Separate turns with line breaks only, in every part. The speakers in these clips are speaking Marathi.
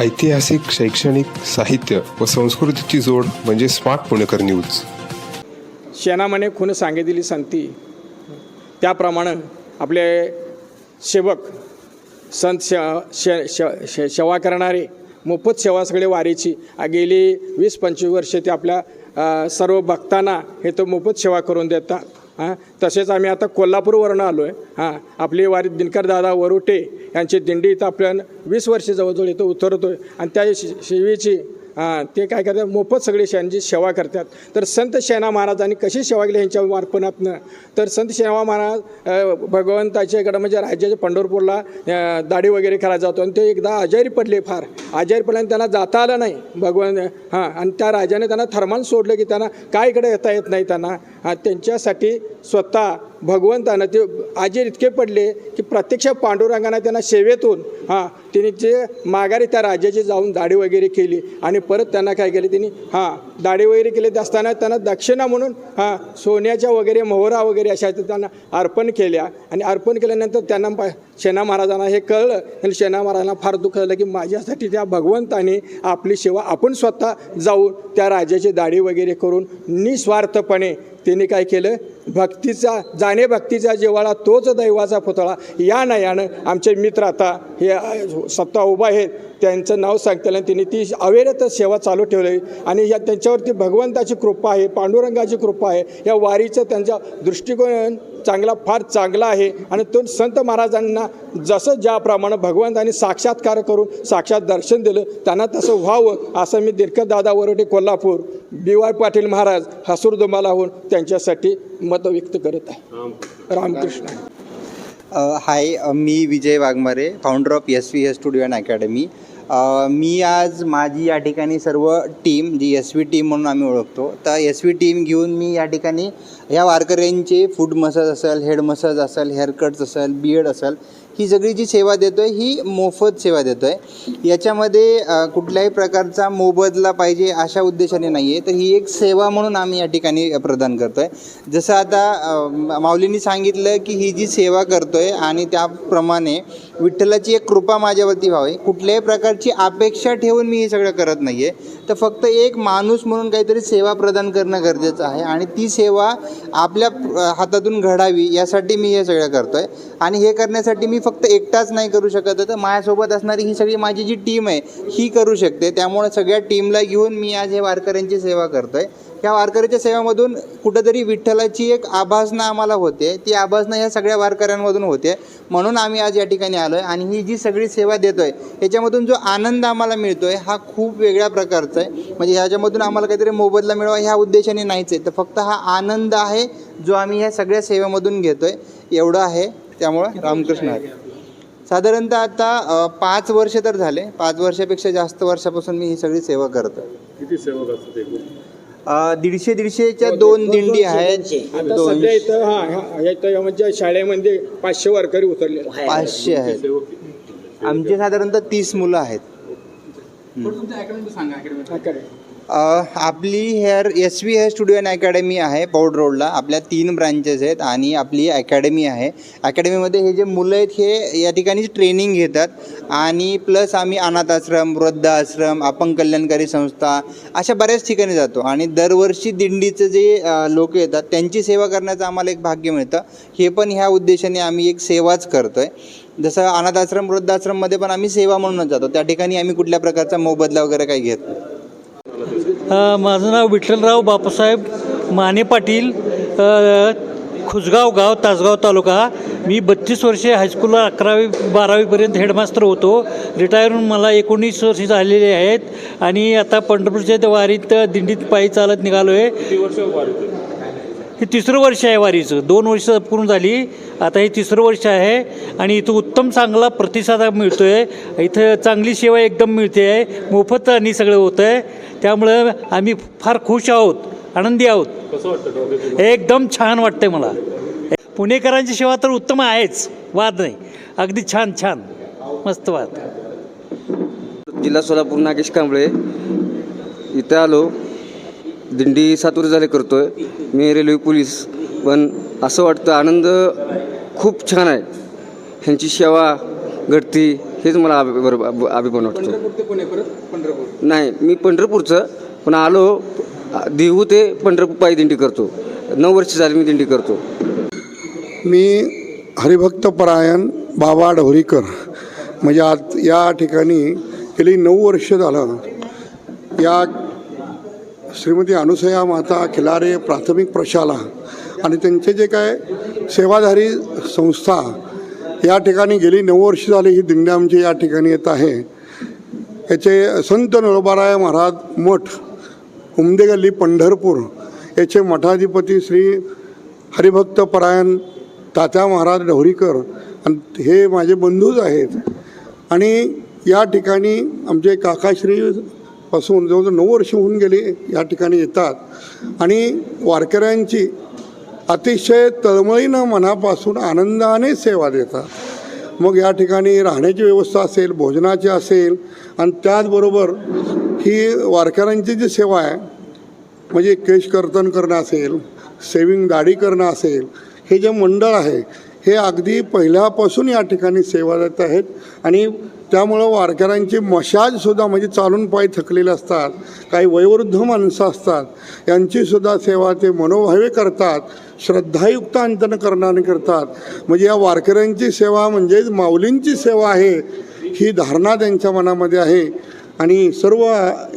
ऐतिहासिक शैक्षणिक साहित्य व संस्कृतीची जोड म्हणजे स्मार्ट पुणेकर न्यूज.
शेणामने खून सांगे दिली संती. त्याप्रमाणे आपले सेवक संत श शे श सेवा करणारे मोफत सेवा सगळे वारीची आ, गेली वीस पंचवीस वर्षे ते आपल्या सर्व भक्तांना हे तो मोफत सेवा करून देतात. हां? तसेच आम्ही आता कोल्हापूरवरून आलो आहे हां? आपली वारी दिनकर दादा वरुटे यांची दिंडी इथं आपल्या वीस वर्ष जवळजवळ इथं उतरतो आहे आणि त्या शि शिवीची हां ते काय करतात? मोफत सगळे शेणांची सेवा करतात. तर संत शेणा महाराजांनी कशी सेवा केली यांच्या मार्फनातनं तर संत शेणा महाराज भगवंताच्याकडं म्हणजे राज्याच्या पंढरपूरला दाढी वगैरे करायला जातो आणि ते एकदा आजारी पडले फार. आजारी पडल्याने त्यांना जाता आलं नाही. भगवान हां आणि त्या राजाने त्यांना थर्मान सोडलं की त्यांना काय इकडे येता येत नाही त्यांना. हां त्यांच्यासाठी स्वतः भगवंतानं ते आजेर इतके पडले की प्रत्यक्ष पांडुरंगानं त्यांना सेवेतून हां तिने जे माघारी त्या राजाची जाऊन दाढी वगैरे केली आणि परत त्यांना काय केले त्यांनी हां दाढी वगैरे केले असताना त्यांना दक्षिणा म्हणून हां सोन्याच्या वगैरे मोहरा वगैरे अशा त्यांना अर्पण केल्या आणि अर्पण केल्यानंतर त्यांना पा शेणा महाराजांना हे कळलं आणि शेणा महाराजांना फार दुःख झालं की माझ्यासाठी त्या भगवंताने आपली सेवा आपण स्वतः जाऊन त्या राजाची दाढी वगैरे करून निस्वार्थपणे त्यांनी काय केलं? भक्तीचा जाणे भक्तीचा जिव्हाळा तोच दैवाचा पुतळा. या नयानं आमचे मित्र आता हे सत्ता उभा आहेत त्यांचं नाव सांगताना त्यांनी ती अवेरत सेवा चालू ठेवली. आणि या त्यांच्यावरती भगवंताची कृपा आहे पांडुरंगाची कृपा आहे. या वारीचं त्यांचा दृष्टिकोन चांगला फार चांगला आहे. आणि तो संत महाराजांना जसं ज्याप्रमाणे भगवंतांनी साक्षात्कार करून साक्षात दर्शन दिलं त्यांना तसं व्हावं असं मी दीर्घ दादा वरोटे कोल्हापूर बी वाय पाटील महाराज हसूर दुमालाहून त्यांच्यासाठी मत व्यक्त करत आहे. Ramkrishna.
Hi me Vijay Waghmare founder of S V S studio and academy मी आज माझी या ठिकाणी सर्व टीम जी एस व्ही टीम म्हणून आम्ही ओळखतो तर एस व्ही टीम घेऊन मी या ठिकाणी ह्या वारकऱ्यांचे फूड मसाज असेल हेड मसाज असेल हेअरकट्स असेल बियर्ड असेल ही सगळी जी सेवा देतो आहे ही मोफत सेवा देतो आहे याच्यामध्ये कुठल्याही प्रकारचा मोबदला पाहिजे अशा उद्देशाने नाही आहे तर ही एक सेवा म्हणून आम्ही या ठिकाणी प्रदान करतो आहे जसं आता माऊलींनी सांगितलं की ही जी सेवा करतो आहे आणि त्याप्रमाणे विठ्ठलाची एक कृपा माझ्यावरती व्हावी. कुठल्याही प्रकारची अपेक्षा ठेवून मी हे सगळं करत नाही आहे तर फक्त एक माणूस म्हणून काहीतरी सेवा प्रदान करणं गरजेचं आहे आणि ती सेवा आपल्या हातातून घडावी यासाठी मी हे सगळं करतो आहे आणि हे करण्यासाठी मी फक्त एकटाच नाही करू शकत तर माझ्यासोबत असणारी ही सगळी माझी जी टीम आहे ही करू शकते. त्यामुळे सगळ्या टीमला घेऊन मी आज हे वारकऱ्यांची सेवा करतो आहे या वारकऱ्याच्या सेवेमधून कुठंतरी विठ्ठलाची एक आभासना आम्हाला होते. ती आभासना ह्या सगळ्या वारकऱ्यांमधून होते. म्हणून आम्ही आज या ठिकाणी आलो आहे आणि ही जी सगळी सेवा देतो आहे ह्याच्यामधून जो आनंद आम्हाला मिळतो आहे हा खूप वेगळ्या प्रकारचा आहे. म्हणजे ह्याच्यामधून आम्हाला काहीतरी मोबदला मिळवा ह्या उद्देशाने नाहीच आहे. तर फक्त हा आनंद आहे जो आम्ही ह्या सगळ्या सेवेमधून घेतो आहे एवढं आहे. त्यामुळं रामकृष्ण आहे. साधारणतः आता पाच वर्ष तर झाले. पाच वर्षापेक्षा जास्त वर्षापासून मी ही सगळी सेवा करतो
किती सेवक असतात
दीडशे दीडशेच्या दोन दिंडी आहेत.
आता
दोन
सध्या इथं हां हां इथं म्हणजे शाळेमध्ये पाचशे वारकरी उतरले.
पाचशे आहेत? आमचे साधारणतः तीस मुलं आहेत.
हा.
आपली hair S V hair studio and academy आहे पौड रोडला. आपल्या तीन ब्रांचेस आहेत आणि आपली अकॅडमी आहे. अकॅडमीमध्ये हे जे मुलं आहेत हे या ठिकाणी ट्रेनिंग घेतात. आणि प्लस आम्ही अनाथ आश्रम वृद्ध आश्रम अपंग कल्याणकारी संस्था अशा बऱ्याच ठिकाणी जातो. आणि दरवर्षी दिंडीचं जे लोक येतात त्यांची सेवा करण्याचं आम्हाला एक भाग्य मिळतं. हे पण ह्या उद्देशाने आम्ही एक सेवाच करतो आहे जसं अनाथ आश्रम वृद्धाश्रममध्ये पण आम्ही सेवा म्हणूनच जातो. त्या ठिकाणी आम्ही कुठल्या प्रकारचा मोबदला वगैरे काही घेत नाही.
माझं नाव विठ्ठलराव बापूसाहेब माने पाटील खुजगाव गाव तासगाव तालुका. मी बत्तीस वर्षे हायस्कूलला अकरावी बारावीपर्यंत हेडमास्टर होतो. रिटायर होऊन मला एकोणीस वर्षे झालेले आहेत. आणि आता पंढरपूरच्या वारीत दिंडीत पायी चालत निघालो आहे हे तिसरं वर्ष आहे वारीचं. दोन वर्ष पूर्ण झाली. आता हे तिसरं वर्ष आहे आणि इथं उत्तम चांगला प्रतिसाद मिळतो आहे इथं चांगली सेवा एकदम मिळते. आहे मोफत आणि सगळं होतं आहे त्यामुळं आम्ही फार खुश आहोत. आनंदी आहोत.
कसं वाटतं डॉक्टर
हे एकदम छान वाटतंय मला. पुणेकरांची सेवा तर उत्तम आहेच. वाद नाही. अगदी छान छान. मस्त वाद.
जिल्हा सोलापूर नागेश कांबळे. इथे आलो. दिंडी सात वर्ष झाले करतोय. मी रेल्वे पोलीस. पण असं वाटतं आनंद खूप छान आहे. ह्यांची सेवा घडती हेच मला अभि- बरोबर अभिमान वाटतो. नाही मी पंढरपूरचं. पण आलो देहू ते पंढरपूर पायी दिंडी करतो. नऊ वर्ष झाली मी दिंडी करतो.
मी हरिभक्त परायण बाबा ढवरीकर. म्हणजे आज या ठिकाणी गेली नऊ वर्ष झालं. या श्रीमती अनुसया माता खिलारे प्राथमिक प्रशाला आणि त्यांचे जे काय सेवाधारी संस्था या ठिकाणी गेली नऊ वर्ष झाली ही दिंडी आमची या ठिकाणी येत आहे. याचे संत नळबाराय महाराज मठ उमदे गल्ली पंढरपूर याचे मठाधिपती श्री हरिभक्त परायण तात्या महाराज ढवरीकर आणि हे माझे बंधूच आहेत. आणि या ठिकाणी आमचे काकाश्री पासून जवळजवळ नऊ वर्ष होऊन गेली या ठिकाणी येतात. आणि वारकऱ्यांची अतिशय तळमळीनं मनापासून आनंदाने सेवा देतात. मग या ठिकाणी राहण्याची व्यवस्था असेल भोजनाची असेल आणि त्याचबरोबर ही वारकऱ्यांची जी सेवा आहे म्हणजे केश कर्तन करणं असेल सेविंग दाढी करणं असेल हे जे मंडळ आहे हे अगदी पहिल्यापासून या ठिकाणी सेवा देत आहेत. आणि त्यामुळं वारकऱ्यांची मशाजसुद्धा म्हणजे चालून पाय थकलेले असतात काही वयोवृद्ध माणसं असतात यांचीसुद्धा सेवा ते मनोभावे करतात श्रद्धायुक्त अंतन करणारे करतात. म्हणजे या वारकऱ्यांची सेवा म्हणजेच माऊलींची सेवा आहे ही धारणा त्यांच्या मनामध्ये आहे. आणि सर्व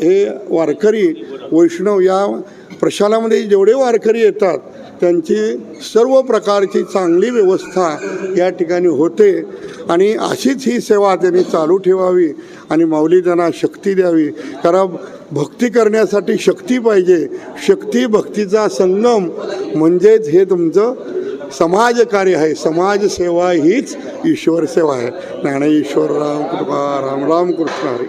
हे वारकरी वैष्णव या प्रशालामध्ये जेवढे वारकरी येतात त्यांची सर्व प्रकारची चांगली व्यवस्था या ठिकाणी होते. आणि अशीच ही सेवा त्यांनी चालू ठेवावी आणि माऊली त्यांना शक्ती द्यावी. कारण भक्ती करण्यासाठी शक्ती पाहिजे. शक्ती भक्तीचा संगम म्हणजेच हे तुमचं समाजकार्य आहे. समाजसेवा हीच ईश्वर सेवा आहे. ज्ञानेश्वर राम कृपा राम राम कृष्ण हरी.